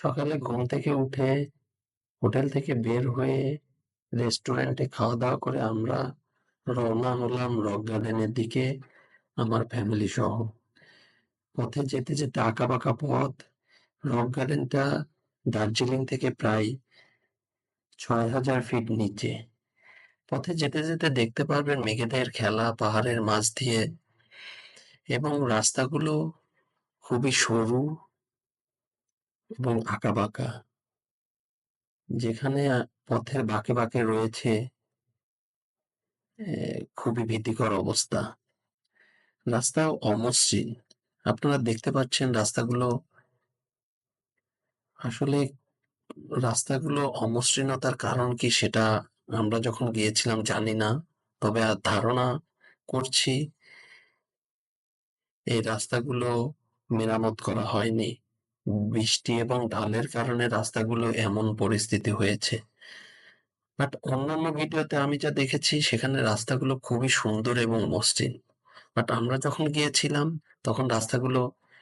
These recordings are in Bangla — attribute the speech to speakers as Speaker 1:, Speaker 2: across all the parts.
Speaker 1: সকালে ঘুম থেকে উঠে হোটেল থেকে বের হয়ে রেস্টুরেন্টে খাওয়া দাওয়া করে আমরা রওনা হলাম রক গার্ডেনের দিকে, আমার ফ্যামিলি সহ। পথে যেতে যেতে আঁকা বাঁকা পথ রক গার্ডেনটা দার্জিলিং থেকে প্রায় ছয় হাজার ফিট নিচে। পথে যেতে যেতে দেখতে পারবেন মেঘেদের খেলা, পাহাড়ের মাঝ দিয়ে এবং রাস্তাগুলো খুবই সরু। এবং আঁকা বাঁকা। যেখানে পথের বাঁকে বাঁকে রয়েছে খুবই ভীতিকর অবস্থা। রাস্তা অমসৃণ। আপনারা দেখতে পাচ্ছেন রাস্তাগুলো আসলে রাস্তাগুলো অমসৃণতার কারণ কি সেটা আমরা যখন গিয়েছিলাম জানি না, তবে ধারণা করছি, এই রাস্তাগুলো মেরামত করা হয়নি। বৃষ্টি এবং ঢালের কারণে রাস্তাগুলো এমন পরিস্থিতি হয়েছে। বাট অন্যান্য ভিডিওতে আমি যা দেখেছি, সেখানে রাস্তাগুলো খুবই সুন্দর এবং মসৃণ। বাট আমরা যখন গিয়েছিলাম, তখন রাস্তাগুলো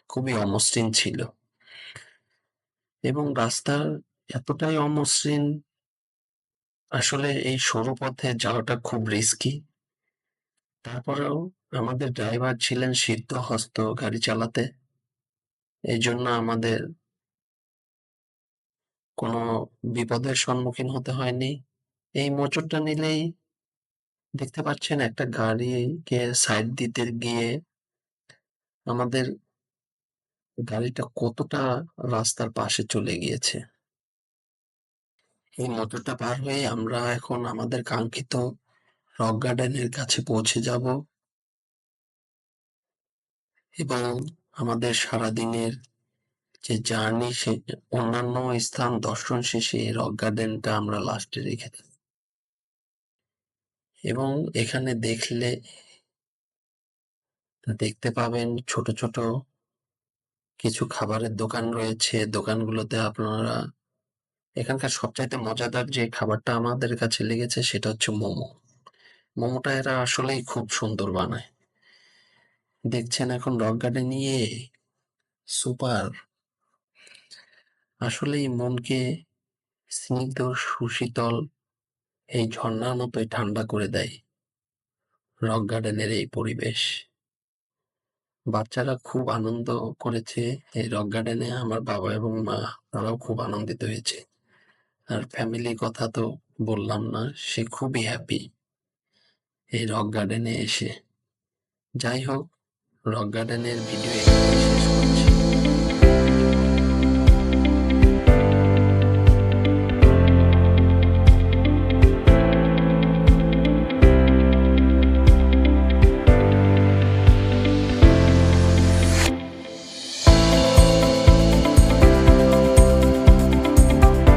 Speaker 1: খুবই অমসৃণ ছিল। এবং রাস্তার এতটাই অমসৃণ, আসলে এই সরু পথে যাওয়াটা খুব রিস্কি তারপরেও আমাদের ড্রাইভার ছিলেন সিদ্ধহস্ত গাড়ি চালাতে। এই জন্য আমাদের কোনো বিপদের সম্মুখীন হতে হয়নি। এই মোচড়টা নিলেই দেখতে পাচ্ছেন একটা গাড়িকে সাইড দিতে গিয়ে আমাদের গাড়িটা কতটা রাস্তার পাশে চলে গিয়েছে। এই মোটরটা পার হয়ে আমরা এখন আমাদের কাঙ্ক্ষিত রক গার্ডেনের কাছে পৌঁছে যাব। এবং আমাদের সারাদিনের যে জার্নি সে অন্যান্য স্থান দর্শন শেষে রক গার্ডেনটা আমরা লাস্টে রেখে এবং এখানে দেখলে দেখতে পাবেন ছোট ছোট কিছু খাবারের দোকান রয়েছে। দোকানগুলোতে আপনারা এখানকার সবচাইতে মজাদার যে খাবারটা আমাদের কাছে লেগেছে সেটা হচ্ছে মোমো। মোমোটা এরা আসলেই খুব সুন্দর বানায়। দেখছেন এখন রক গার্ডেন নিয়ে? সুপার আসলেই মনকে স্নিগ্ধ, সুশীতল, এই ঝর্ণার মতোই ঠান্ডা করে দেয় রক গার্ডেনের এই পরিবেশ। বাচ্চারা খুব আনন্দ করেছে এই রক গার্ডেনে আমার বাবা এবং মা, তারাও খুব আনন্দিত হয়েছে। আর ফ্যামিলির কথা তো বললাম না, সে খুবই হ্যাপি এই রক গার্ডেনে এসে। যাই হোক রক গার্ডেনের ভিডিও